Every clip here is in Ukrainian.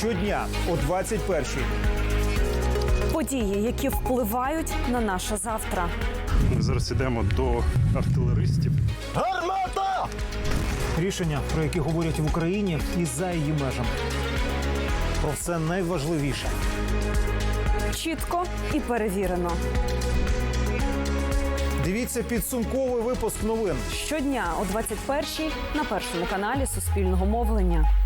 щодня о 21-й. Події, які впливають на наше завтра. Ми зараз йдемо до артилеристів. Гармата! Рішення, про які говорять в Україні і за її межами. Про все найважливіше. Чітко і перевірено. Дивіться підсумковий випуск новин. Щодня о 21-й на першому каналі Суспільного мовлення.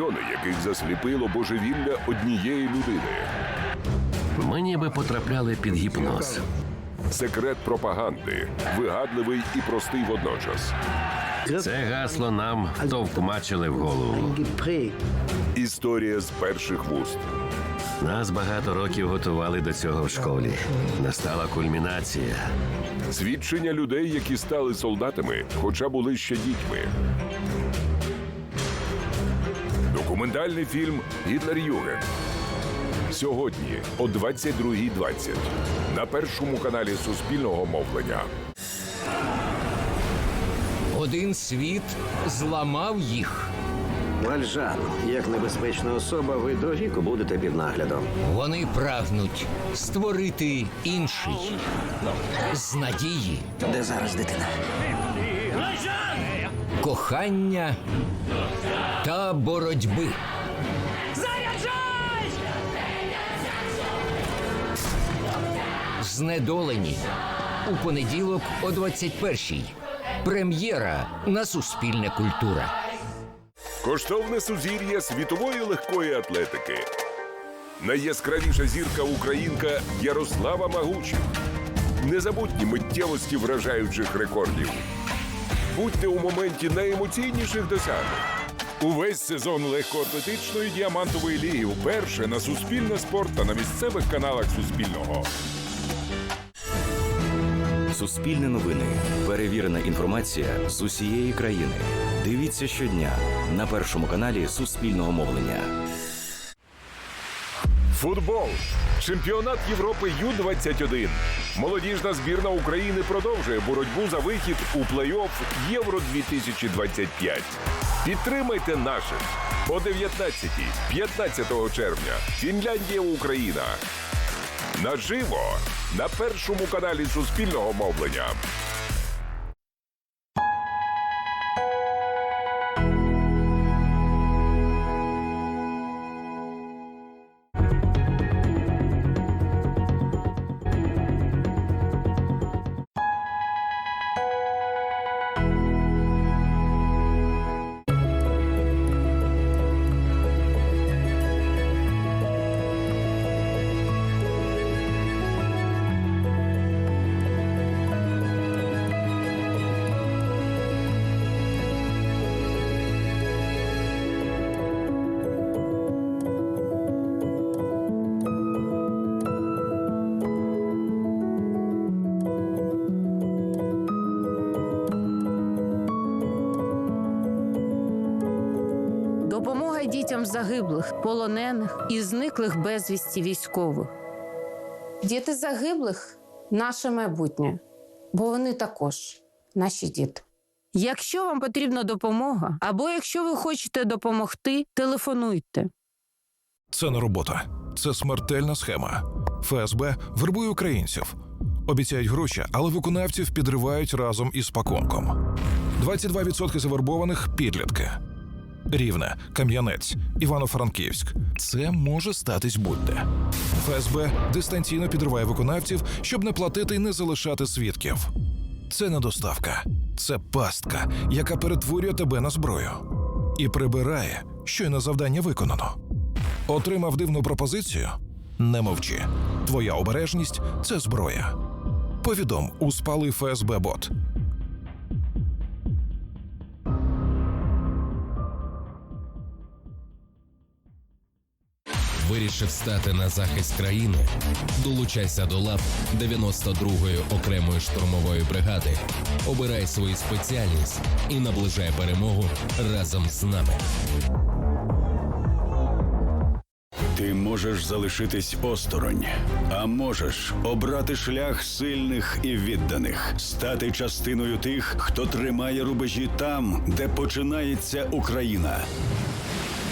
Мільйони, яких засліпило божевілля однієї людини. Ми ніби потрапляли під гіпноз. Секрет пропаганди, вигадливий і простий водночас. Це гасло нам втовкмачили в голову. Історія з перших вуст. Нас багато років готували до цього в школі. Настала кульмінація. Свідчення людей, які стали солдатами, хоча були ще дітьми. Документальний фільм Гітлер Юген. Сьогодні о 22.20 на першому каналі Суспільного мовлення. Один світ зламав їх. Вальжан, як небезпечна особа, ви до віку будете під наглядом. Вони прагнуть створити інший з надії, Де зараз дитина? Кохання та боротьби. Заряджай! Знедолені у понеділок о 21-й. Прем'єра на Суспільне культура. Коштовне сузір'я світової легкої атлетики. Найяскравіша зірка українка Ярослава Магучик. Незабутні миттєвості вражаючих рекордів. Будьте у моменті найемоційніших досягнень. Увесь сезон легкоатлетичної діамантової ліги вперше на Суспільне спорт та на місцевих каналах Суспільного. Суспільне новини. Перевірена інформація з усієї країни. Дивіться щодня на першому каналі Суспільного мовлення. Футбол. Чемпіонат Європи Ю-21. Молодіжна збірна України продовжує боротьбу за вихід у плей-офф Євро 2025. Підтримайте наших о 19-15 червня. Фінляндія, Україна. Наживо на першому каналі Суспільного мовлення. Дітям загиблих, полонених і зниклих безвісті військових. Діти загиблих наше майбутнє, бо вони також наші діти. Якщо вам потрібна допомога, або якщо ви хочете допомогти, телефонуйте. Це не робота, це смертельна схема. ФСБ вербує українців, обіцяють гроші, але виконавців підривають разом із пакунком. 22% завербованих підлітки. Рівне, Кам'янець, Івано-Франківськ. Це може статись будь-де. ФСБ дистанційно підриває виконавців, щоб не платити і не залишати свідків. Це не доставка, це пастка, яка перетворює тебе на зброю і прибирає, щойно завдання виконано. Отримав дивну пропозицію? Не мовчи. Твоя обережність це зброя. Повідом у спалий ФСБ бот. Вирішив стати на захист країни. Долучайся до лав 92-ї окремої штурмової бригади. Обирай свою спеціальність і наближай перемогу разом з нами. Ти можеш залишитись осторонь, а можеш обрати шлях сильних і відданих, стати частиною тих, хто тримає рубежі там, де починається Україна.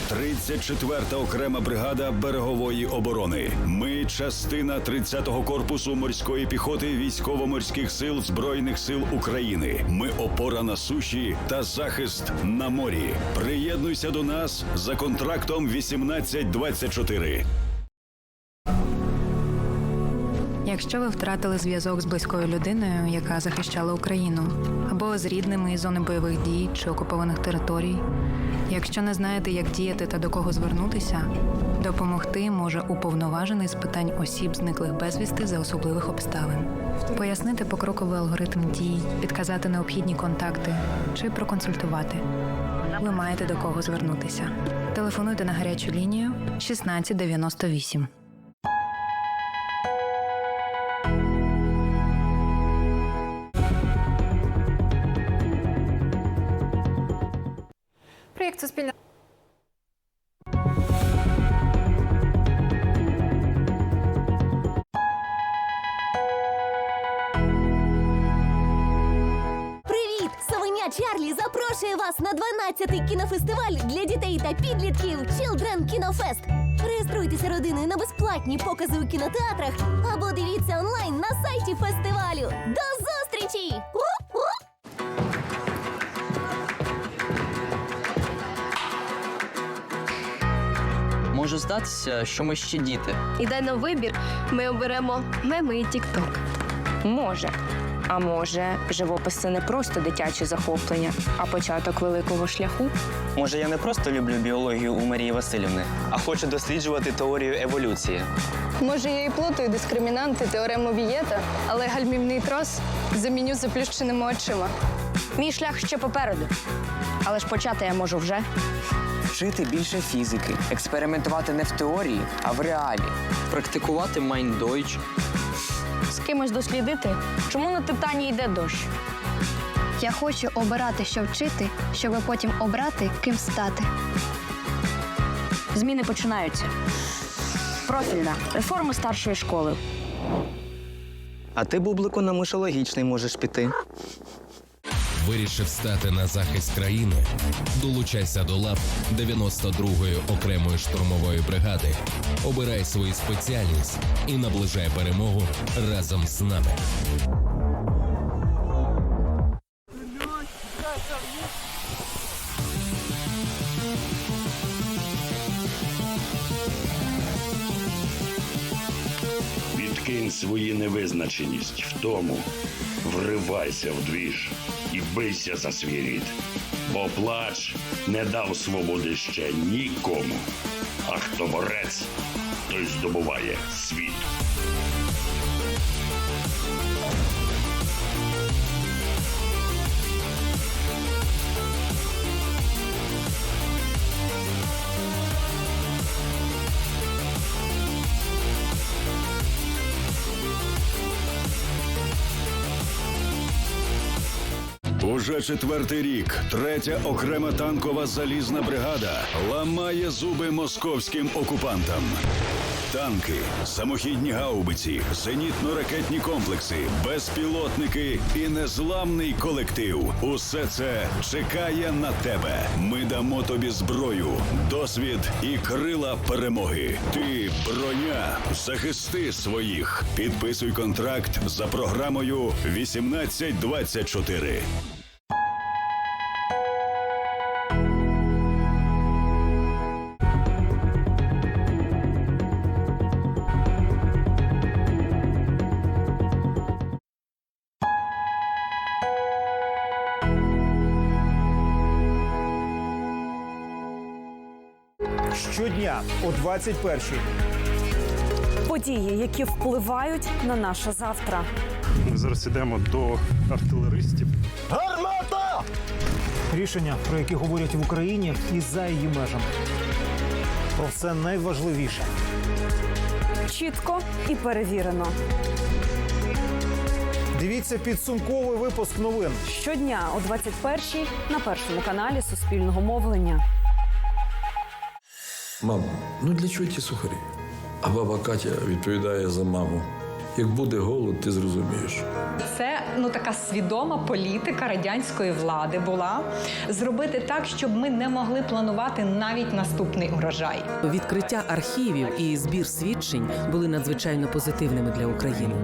34-та окрема бригада берегової оборони. Ми частина 30-го корпусу морської піхоти військово-морських сил Збройних сил України. Ми опора на суші та захист на морі. Приєднуйся до нас за контрактом 1824. Якщо ви втратили зв'язок з близькою людиною, яка захищала Україну, або з рідними із зони бойових дій чи окупованих територій, якщо не знаєте, як діяти та до кого звернутися, допомогти може уповноважений з питань осіб, зниклих безвісти за особливих обставин, пояснити покроковий алгоритм дій, підказати необхідні контакти чи проконсультувати. Ви маєте до кого звернутися. Телефонуйте на гарячу лінію 1698. Проєкт Суспільне. Чарлі запрошує вас на 12-й кінофестиваль для дітей та підлітків Children Fest. Реєструйтеся родиною на безплатні покази у кінотеатрах або дивіться онлайн на сайті фестивалю. До зустрічі! Може здатися, що ми ще діти. Іде на вибір, ми оберемо меми і тік-ток. Може. А може, живопис це не просто дитяче захоплення, а початок великого шляху. Може, я не просто люблю біологію у Марії Васильівни, а хочу досліджувати теорію еволюції. Може, я і плутаю дискримінанти, теорему Вієта, але гальмівний трос заміню заплющеними очима. Мій шлях ще попереду. Але ж почати я можу вже. Вчити більше фізики, експериментувати не в теорії, а в реалі. Практикувати майндойч. З кимось дослідити, чому на Титані йде дощ. Я хочу обирати, що вчити, щоб потім обрати, ким стати. Зміни починаються. Профільна реформа старшої школи. А ти, бублику, на мишологічний можеш піти. Вирішив стати на захист країни. Долучайся до лав 92-ї окремої штурмової бригади. Обирай свою спеціальність і наближай перемогу разом з нами. Свою невизначеність в тому, вривайся в двіж і бийся за свій рід. Бо плач не дав свободи ще нікому. А хто борець, той здобуває світ. Уже четвертий рік третя окрема танкова залізна бригада ламає зуби московським окупантам. Танки, самохідні гаубиці, зенітно-ракетні комплекси, безпілотники і незламний колектив. Усе це чекає на тебе. Ми дамо тобі зброю, досвід і крила перемоги. Ти броня, захисти своїх. Підписуй контракт за програмою 1824. Щодня о 21-й. Події, які впливають на наше завтра. Ми зараз йдемо до артилеристів. Гармата! Рішення, про які говорять в Україні і за її межами. Про все найважливіше. Чітко і перевірено. Дивіться підсумковий випуск новин. Щодня о 21-й на першому каналі Суспільного мовлення. Мам, ну для чого ті сухарі? А баба Катя відповідає за маму. Як буде голод, ти зрозумієш. Це ну така свідома політика радянської влади була зробити так, щоб ми не могли планувати навіть наступний урожай. Відкриття архівів і збір свідчень були надзвичайно позитивними для України.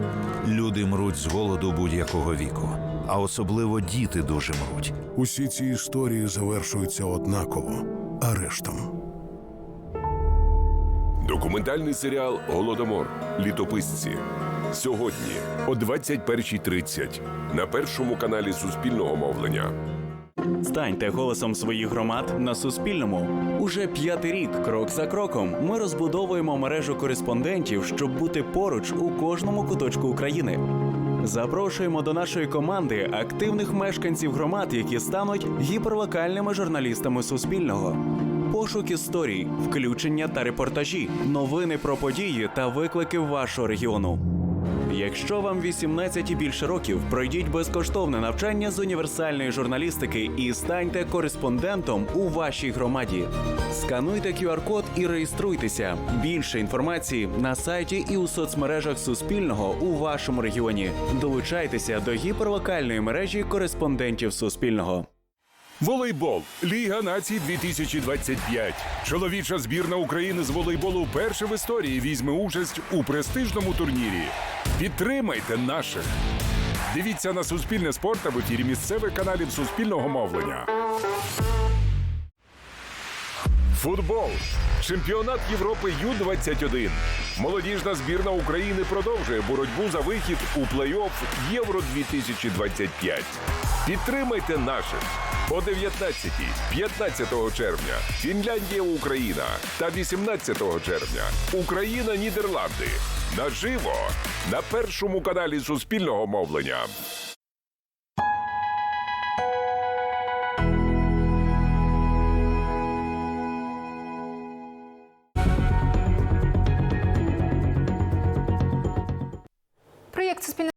Люди мруть з голоду будь-якого віку, а особливо діти дуже мруть. Усі ці історії завершуються однаково арештом. Документальний серіал Голодомор. Літописці. Сьогодні о 21.30 на першому каналі Суспільного мовлення. Станьте голосом своїх громад на Суспільному. Уже п'ятий рік, крок за кроком, ми розбудовуємо мережу кореспондентів, щоб бути поруч у кожному куточку України. Запрошуємо до нашої команди активних мешканців громад, які стануть гіперлокальними журналістами Суспільного. Пошук історій, включення та репортажі, новини про події та виклики вашого регіону. Якщо вам 18 і більше років, пройдіть безкоштовне навчання з універсальної журналістики і станьте кореспондентом у вашій громаді. Скануйте QR-код і реєструйтеся. Більше інформації на сайті і у соцмережах Суспільного у вашому регіоні. Долучайтеся до гіперлокальної мережі кореспондентів Суспільного. Волейбол Ліга націй 2025. Чоловіча збірна України з волейболу вперше в історії візьме участь у престижному турнірі. Підтримайте наших. Дивіться на Суспільне спорт та в ефірі місцевих каналів Суспільного мовлення. Футбол. Чемпіонат Європи Ю-21. Молодіжна збірна України продовжує боротьбу за вихід у плей-офф Євро 2025. Підтримайте наших о 19 15 червня. Фінляндія, Україна та 18 червня. Україна, Нідерланди. Наживо на першому каналі Суспільного мовлення.